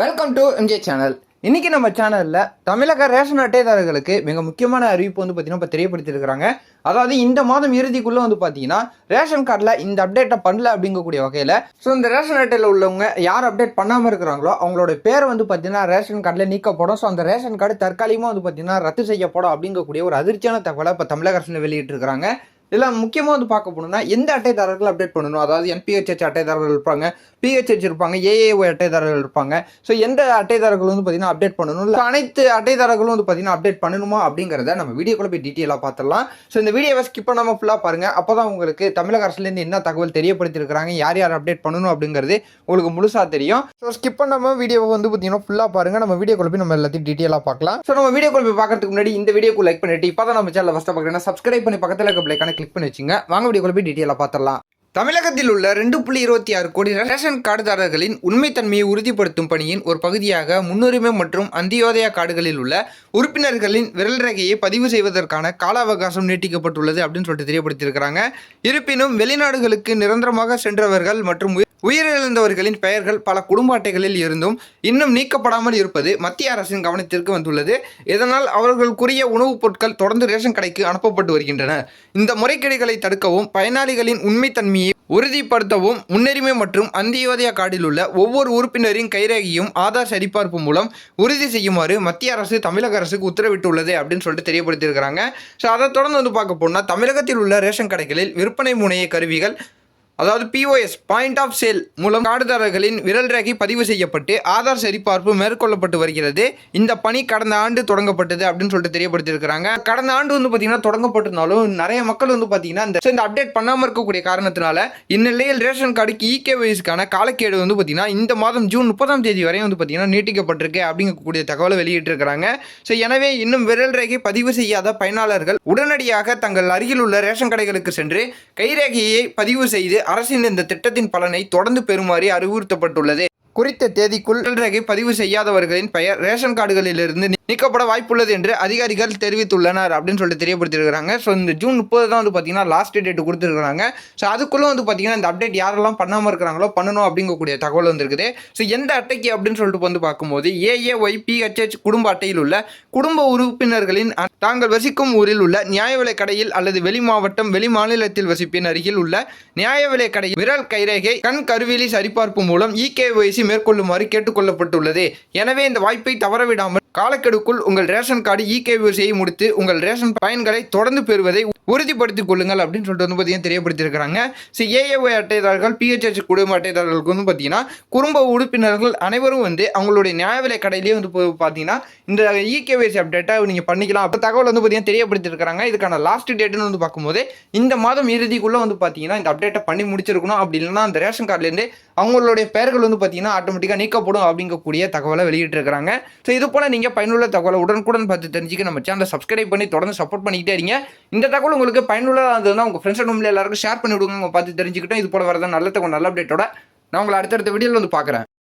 Welcome to MJ channel இன்றைக்கி நம்ம சேனலில் தமிழக ரேஷன் அட்டைதாரர்களுக்கு மிக முக்கியமான அறிவிப்பு வந்து பார்த்திங்கன்னா இப்போ தெரியப்படுத்தியிருக்கிறாங்க. அதாவது இந்த மாதம் இறுதிக்குள்ளே வந்து பார்த்தீங்கன்னா ரேஷன் கார்டில் இந்த அப்டேட்டை பண்ணல அப்படிங்கக்கூடிய வகையில் ஸோ இந்த ரேஷன் அட்டையில் உள்ளவங்க யார் அப்டேட் பண்ணாமல் இருக்கிறாங்களோ அவங்களோட பேர் வந்து பார்த்தீங்கன்னா ரேஷன் கார்டில் நீக்கப்படும். ஸோ அந்த ரேஷன் கார்டு தற்காலிகமாக வந்து பார்த்தீங்கன்னா ரத்து செய்யப்படும் அப்படிங்கக்கூடிய ஒரு அதிர்ச்சியான தகவலை இப்போ தமிழக அரசு வெளியிட்டிருக்கிறாங்க. இதில் முக்கியமாக வந்து பார்க்க போனோம்னா எந்த அட்டைதாரர்கள் அப்டேட் பண்ணணும்? அதாவது என்பிஹெச்ஹெச் அட்டைதாரர்கள் இருப்பாங்க பிஹெச்ஹெச் இருப்பாங்க ஏஏஓ அட்டைதாரர்கள் இருப்பாங்க. ஸோ எந்த அட்டைதாரர்கள் வந்து பார்த்தீங்கன்னா அப்டேட் பண்ணணும்? இல்லை அனைத்து அட்டைதாரர்களும் வந்து பார்த்தீங்கன்னா அப்டேட் பண்ணணுமா அப்படிங்கிறத நம்ம வீடியோக்குள்ள போய் டீட்டெயிலாக பார்த்துடலாம். ஸோ இந்த வீடியோவை ஸ்கிப் பண்ணாமல் ஃபுல்லாக பாருங்கள் அப்போ தான் உங்களுக்கு தமிழக அரசுலேருந்து என்ன தகவல் தெரியப்படுத்திருக்கிறாங்க யார் யார் அப்டேட் பண்ணணும் அப்படிங்கிறது உங்களுக்கு முழுசாக தெரியும். ஸோ ஸ்கிப் பண்ணாமல் வீடியோவை வந்து பார்த்தீங்கன்னா ஃபுல்லாக பாருங்கள் நம்ம வீடியோக்குள்ள போய் நம்ம எல்லாத்தையும் டீட்டெயிலாக பார்க்கலாம். ஸோ நம்ம வீடியோக்குள்ள போய் பார்க்கறதுக்கு முன்னாடி இந்த வீடியோக்கு லைக் பண்ணிட்டு இப்போ தான் நம்ம சேனல் ஃபஸ்ட்டாக பார்க்குறேன்னா சப்ஸ்கிரைப் பண்ணி பக்கத்தில் இருக்க பிள்ளைக்கான கிளிக் பண்ணி வச்சுங்க. வாங்க வீடியோக்குள்ள போய் டீட்டெயிலாக பார்த்துடலாம் தமிழகத்தில் உள்ள ரெண்டு புள்ளி இருபத்தி ஆறு கோடி ரேஷன் கார்டுதாரர்களின் உண்மைத்தன்மையை உறுதிப்படுத்தும் பணியின் ஒரு பகுதியாக முன்னுரிமை மற்றும் அந்தியோதயா கார்டுகளில் உள்ள உறுப்பினர்களின் விரல் ரேகையை பதிவு செய்வதற்கான கால அவகாசம் நீட்டிக்கப்பட்டுள்ளது அப்படின்னு சொல்லிட்டு தெரியப்படுத்தியிருக்கிறாங்க. இருப்பினும் வெளிநாடுகளுக்கு நிரந்தரமாக சென்றவர்கள் மற்றும் உயிரிழந்தவர்களின் பெயர்கள் பல குடும்ப அட்டைகளில் இருந்தும் இன்னும் நீக்கப்படாமல் இருப்பது மத்திய அரசின் கவனத்திற்கு வந்துள்ளது. இதனால் அவர்களுக்குரிய உணவுப் பொருட்கள் தொடர்ந்து ரேஷன் கடைக்கு அனுப்பப்பட்டு வருகின்றன. இந்த முறைகேடுகளை தடுக்கவும் பயனாளிகளின் உண்மைத்தன்மையை உறுதிப்படுத்தவும் முன்னுரிமை மற்றும் அந்தியோதய கார்டில் உள்ள ஒவ்வொரு உறுப்பினரின் கைரேகையும் ஆதார் சரிபார்ப்பு மூலம் உறுதி செய்யுமாறு மத்திய அரசு தமிழக அரசுக்கு உத்தரவிட்டுள்ளது அப்படின்னு சொல்லிட்டு தெரியப்படுத்தியிருக்கிறாங்க. ஸோ அதை தொடர்ந்து வந்து பார்க்க போனால் தமிழகத்தில் உள்ள ரேஷன் கடைகளில் விற்பனை முனைய கருவிகள் அதாவது பிஓஎஸ் பாயிண்ட் ஆஃப் சேல் மூலம் கார்டுதாரர்களின் விரல் ரேகை பதிவு செய்யப்பட்டு ஆதார் சரிபார்ப்பு மேற்கொள்ளப்பட்டு வருகிறது. இந்த பணி கடந்த ஆண்டு தொடங்கப்பட்டது அப்படின்னு சொல்லிட்டு தெரியப்படுத்தியிருக்கிறாங்க. கடந்த ஆண்டு வந்து பார்த்தீங்கன்னா தொடங்கப்பட்டிருந்தாலும் நிறைய மக்கள் வந்து பார்த்தீங்கன்னா இந்த அப்டேட் பண்ணாமல் இருக்கக்கூடிய காரணத்தினால இந்நிலையில் ரேஷன் கார்டுக்கு இகேவைஸ்க்கான காலக்கேடு வந்து பார்த்தீங்கன்னா இந்த மாதம் ஜூன் முப்பதாம் தேதி வரையும் வந்து பார்த்தீங்கன்னா நீட்டிக்கப்பட்டிருக்கு அப்படிங்கக்கூடிய தகவலை வெளியிட்டிருக்கிறாங்க. ஸோ எனவே இன்னும் விரல் ரேகை பதிவு செய்யாத பயனாளர்கள் உடனடியாக தங்கள் அருகில் உள்ள ரேஷன் கடைகளுக்கு சென்று கைரேகையை பதிவு செய்து அரசின் இந்த திட்டத்தின் பலனை தொடர்ந்து பெறுமாறு அறிவுறுத்தப்பட்டுள்ளது. குறித்த தேதிக்குள் விரல் ரேகை பதிவு செய்யாதவர்களின் பெயர் ரேஷன் கார்டுகளிலிருந்து நீக்கப்பட வாய்ப்புள்ளது என்று அதிகாரிகள் தெரிவித்துள்ளனர் அப்படின்னு சொல்லிட்டு தெரியப்படுத்திருக்கிறாங்க ஸோ இந்த ஜூன் முப்பது தான் வந்து பார்த்தீங்கன்னா லாஸ்ட் டேட் கொடுத்துருக்காங்க ஸோ அதுக்குள்ளே வந்து பார்த்தீங்கன்னா இந்த அப்டேட் யாரெல்லாம் பண்ணாமல் இருக்கிறாங்களோ பண்ணணும் அப்படிங்கக்கூடிய தகவல் வந்திருக்குது. ஸோ எந்த அட்டைக்கு அப்படின்னு சொல்லிட்டு வந்து பார்க்கும்போது ஏஏஒய் பிஹெச்ஹெச் குடும்ப அட்டையில் உள்ள குடும்ப உறுப்பினர்களின் தாங்கள் வசிக்கும் ஊரில் உள்ள நியாய விலை கடையில் அல்லது வெளி மாவட்டம் வெளி மாநிலத்தில் வசிப்பின் அருகில் உள்ள நியாய விலை கடையில் விரல் கைரேகை கண் கருவிலி சரிபார்ப்பு மூலம் இகேஒய்சி மேற்கொள்ளுமாறு கேட்டுக்கொள்ளப்பட்டுள்ளது. எனவே இந்த வாய்ப்பை தவறவிடாமல் காலக்கெடுக்குள் உங்கள் ரேஷன் கார்டு இகேஒய்சியை முடித்து உங்கள் ரேஷன் பயன்களை தொடர்ந்து பெறுவதை உறுதிப்படுத்திக் கொள்ளுங்கள் அப்படின்னு சொல்லிட்டு வந்து பார்த்தீங்கன்னா தெரியப்படுத்தியிருக்கிறாங்க. ஸோ ஏஏஓ அட்டைதாரர்கள் பிஹெச்ஹெச் குடும்ப அட்டைதாரர்களுக்கு வந்து பார்த்தீங்கன்னா குடும்ப உறுப்பினர்கள் அனைவரும் வந்து அவங்களுடைய நியாய விலை கடையிலேயே வந்து பார்த்தீங்கன்னா இந்த இகேஒய்சி அப்டேட்டை நீங்கள் பண்ணிக்கலாம். அப்போ தகவல் வந்து பார்த்தீங்கன்னா தெரியப்படுத்தியிருக்கிறாங்க. இதுக்கான லாஸ்ட் டேட்டுன்னு வந்து பார்க்கும்போது இந்த மாதம் இறுதிக்குள்ளே வந்து பார்த்தீங்கன்னா இந்த அப்டேட்டை பண்ணி முடிச்சிருக்கணும். அப்படி இல்லைன்னா அந்த ரேஷன் கார்டுலேருந்து அவங்களுடைய பெயர்கள் வந்து பார்த்தீங்கன்னா ஆட்டோமேட்டிக்காக நீக்கப்படும் அப்படிங்கக்கூடிய தகவலை வெளியிட்டிருக்கிறாங்க. ஸோ இது போல் நீங்கள் பயனுள்ள தகவலை உடனுக்குடன் பார்த்து தெரிஞ்சுக்க நம்ம சேனலை சப்ஸ்கிரைப் பண்ணி தொடர்ந்து சப்போர்ட் பண்ணிக்கிட்டே இருங்க. இந்த தகவல் உங்களுக்கு பயனுள்ளதாக இருந்ததுன்னா உங்கள் ஃப்ரெண்ட்ஸ் அண்ட் எல்லாருக்கும் ஷேர் பண்ணி விடுங்க பார்த்து தெரிஞ்சுக்கிட்டோம். இது போல வரதான் நல்ல தகவல் நல்ல அப்டேட்டோட நான் உங்களை அடுத்தடுத்த வீடியோவில் வந்து பார்க்குறேன்.